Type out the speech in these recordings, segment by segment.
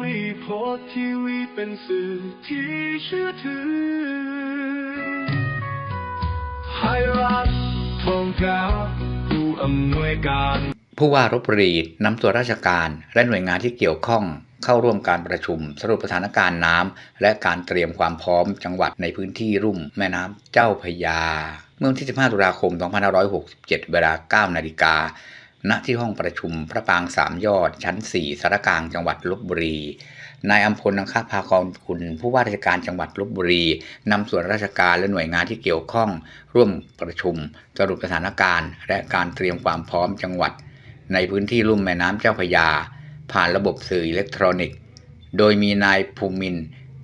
วีโพสทีวีเป็นสื่อที่เชื่อถือไทยรัฐทองกาผู้อำนวยการ ผู้ว่ารบบุรีนำตัวราชการและหน่วยงานที่เกี่ยวข้องเข้าร่วมการประชุม สรุปสถานการณ์น้ำและการเตรียมความพร้อมจังหวัดในพื้นที่รุ่มแม่น้ำเจ้าพยา เมื่อวันที่ 15 ตุลาคม 2567 เวลา 9 นาฬิกา ณที่ห้องประชุมพระปางสามยอด ชั้น 4สารกลางจังหวัดลบบุรี นายอัมพลนังคภากรคุณ ผู้ว่าราชการจังหวัดลบบุรีนำส่วนราชการและหน่วยงานที่เกี่ยวข้อง ร่วมประชุม สรุปสถานการณ์ และการเตรียมความพร้อมจังหวัด ในพื้นที่ลุ่มแม่น้ำเจ้าพยา ผ่านระบบสื่ออิเล็กทรอนิกส์ โดยมีนายภูมิน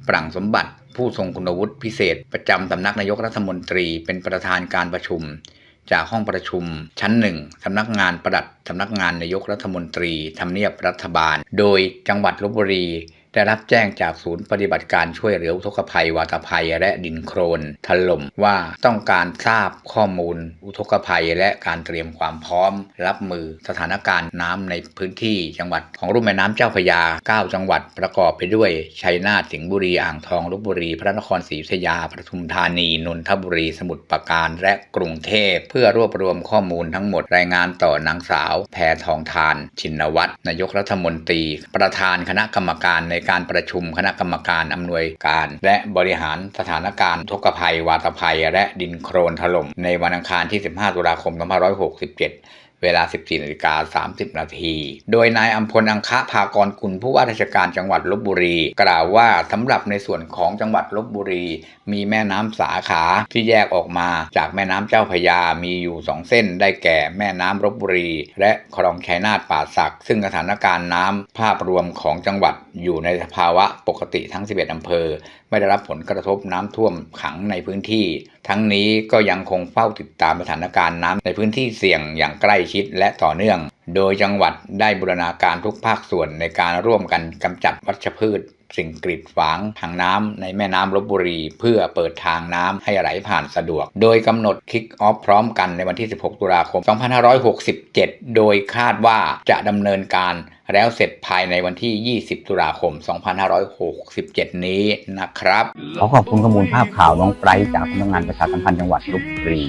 ปรังสมบัติ ผู้ทรงคุณวุฒิพิเศษ ประจำสำนักนายกรัฐมนตรีเป็นประธานการประชุม จากห้องประชุม ชั้นหนึ่งสำนักงานประดัดสำนักงานนายกรัฐมนตรีทำเนียบรัฐบาล โดยจังหวัดลบบุรี ได้รับแจ้งจากศูนย์ปฏิบัติการช่วยเหลืออุทกภัยวาตภัยและดินโครนถล่มว่าต้องการทราบข้อมูลอุทกภัยและการเตรียมความพร้อม รับมือสถานการณ์น้ำในพื้นที่จังหวัดของรุ่มแม่น้ำเจ้าพยา 9 จังหวัดประกอบไปด้วยชัยนาทสิงห์บุรีอ่างทองลบบุรี พระนครศรีอยุธยาปทุมธานีนนทบุรี สมุทรปราการและกรุงเทพ เพื่อรวบรวมข้อมูลทั้งหมดรายงานต่อนางสาว แพทองทาน ชินวัตรนายกรัฐมนตรี ประธานคณะกรรมการในการประชุมคณะกรรมการอำนวยการ และบริหารสถานการณ์อุทกภัย วาตภัย และดินโครนถล่มในวันอังคารที่ 15 ตุลาคม 2567 เวลา 14นาฬิกา30 นาที โดยนายอัมพลอังคะภากรกุลผู้ว่าราชการจังหวัดลบบุรี กล่าวว่าสำหรับในส่วนของจังหวัดลบบุรี มีแม่น้ำสาขาที่แยกออกมาจากแม่น้ำเจ้าพยา มีอยู่สองเส้นได้แก่แม่น้ำลบบุรี และคลองชัยนาทป่าสัก ซึ่งสถานการณ์น้ำภาพรวมของจังหวัดอยู่ในสภาวะปกติทั้ง 11อำเภอ ไม่ได้รับผลกระทบน้ำท่วมขังในพื้นที่ ทั้งนี้ก็ยังคงเฝ้าติดตามสถานการณ์น้ำในพื้นที่เสี่ยงอย่างใกล้ชิดและต่อเนื่อง โดยจังหวัดได้บูรณาการทุกภาคส่วนในการร่วมกันกำจัดวัชพืช สิ่งกรีดขวางทางน้ำในแม่น้ำลบบุรี เพื่อเปิดทางน้ำให้ไหลผ่านสะดวก โดยกำหนดคิกออฟพร้อมกันในวันที่ 16 ตุลาคม 2567 โดยคาดว่าจะดำเนินการแล้วเสร็จภายในวันที่ 20 ตุลาคม 2567 นี้นะครับ ขอขอบคุณข้อมูลภาพข่าวน้องไบรท์จากสำนักงานประชาสัมพันธ์จังหวัดลบบุรี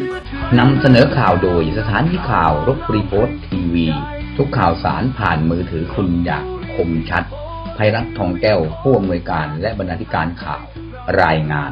นำเสนอข่าวโดยสถานีข่าวรบบุรีโพสต์ทีวี ทุกข่าวสารผ่านมือถือคุณอย่างคมชัด ภัยรัฐทองแก้วผู้อำนวยการและบรรณาธิการข่าวรายงาน